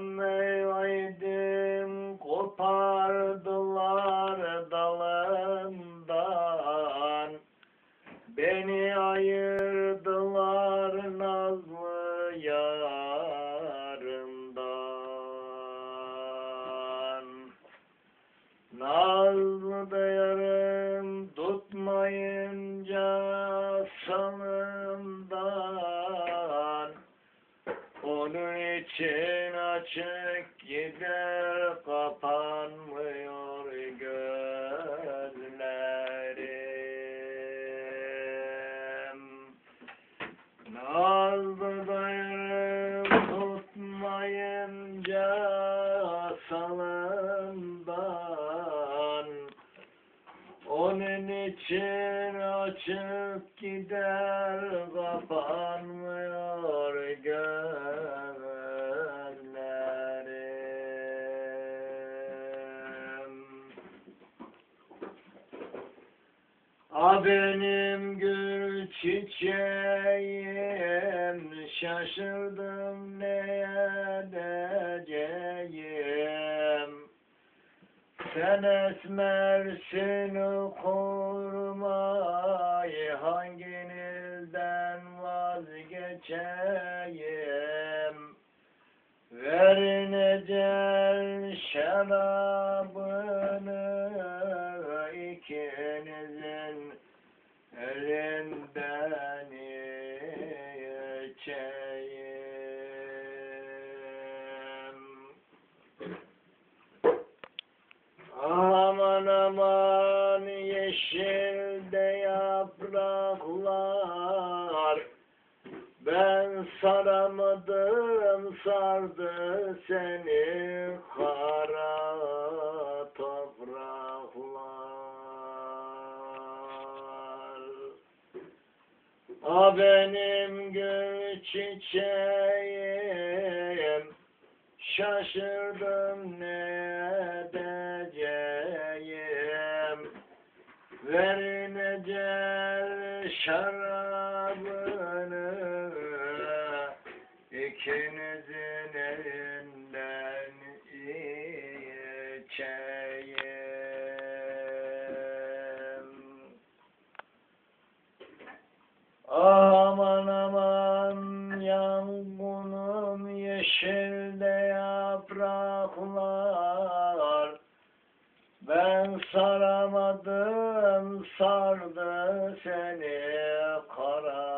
Meyveydim kopardılar dalından. Beni ayırdılar nazlı yarımdan Nazlı da yarım onun için açık gider kapanmıyor gözlerim. Nazlı dayanıp tutmayınca salından onun için açık gider kapanmıyor A benim gül çiçeğim şaşırdım ne edeceğim. Sen esmersin kurmayı hanginizden vazgeçeyim? Verin ecel şarabını ikinizin elinden içeyim. Aman aman yeşilde yapraklar Ben saramadım sardı seni kara A benim gül çiçeğim Şaşırdım ne edeceğim. Verin ecel şarabını ikinizin elinden içeyim Aman aman yangınım yeşilde yapraklar. Ben saramadım sardı seni kara